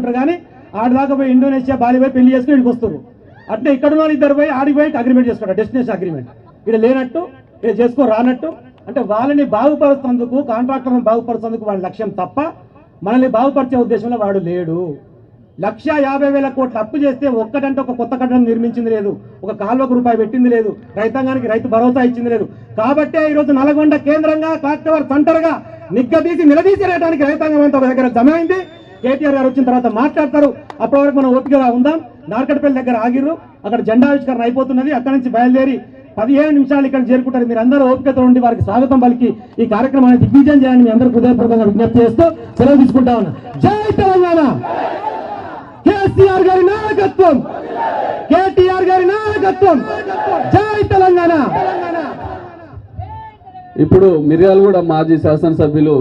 ఉంటారు కానీ ఆడదాకా పోయి ఇండోనేషియా బాలి పోయి పెళ్ళి చేసుకుని ఇంటికి వస్తారు. అట్లా ఇక్కడ ఉన్న ఇద్దరు పోయి ఆడికి పోయి అగ్రిమెంట్ చేసుకుంటారు డెస్టినేషన్ అగ్రిమెంట్ ఇక్కడ లేనట్టు ఇక్కడ చేసుకో రానట్టు. అంటే వాళ్ళని బాగుపరుస్తున్నందుకు కాంట్రాక్టర్ని బాగుపరుస్తున్నందుకు వాళ్ళ లక్ష్యం తప్ప మనల్ని బాగుపరిచే ఉద్దేశంలో వాడు లేడు. లక్ష యాభై వేల కోట్ల అప్పు చేస్తే ఒక్కటంటే ఒక కొత్త కట్టడం నిర్మించింది లేదు. ఒక కాల్వకు రూపాయి పెట్టింది లేదు. రైతాంగానికి రైతు భరోసా ఇచ్చింది లేదు. కాబట్టే ఈ రోజు నల్గొండ కేంద్రంగా కాక్టవర్ సెంటర్గా నిగ్గదీసి నిలదీసేయడానికి రైతాంగం అంతా ఒక దగ్గర జమైంది కేటీఆర్ గారు వచ్చిన తర్వాత మాట్లాడతారు. అప్పటి వరకు మనం ఓపికగా ఉందాం. నార్కట్పల్లి దగ్గర ఆగిర్రు. అక్కడ జెండావిష్కరణ అయిపోతున్నది. అక్కడి నుంచి బయలుదేరి పదిహేను నిమిషాలు ఇక్కడ చేరుకుంటారు. మీరు అందరూ ఓపికతో ఉండి వారికి స్వాగతం పలికి ఈ కార్యక్రమాన్ని దిగ్విజయం చేయాలని మీ అందరూ హృదయపూర్వకంగా విజ్ఞప్తి చేస్తూ సెలవు తీసుకుంటా ఉన్నా. జై తెలంగాణ! కేసీఆర్ గారి నాయకత్వం! కేటీఆర్ గారి నాయకత్వం! జై తెలంగాణ! ఇప్పుడు మిర్యాలగూడ మాజీ శాసనసభ్యులు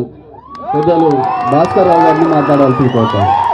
పెద్దలు భాస్కర్ రావు గారిని మాట్లాడాల్సి కోరుతాను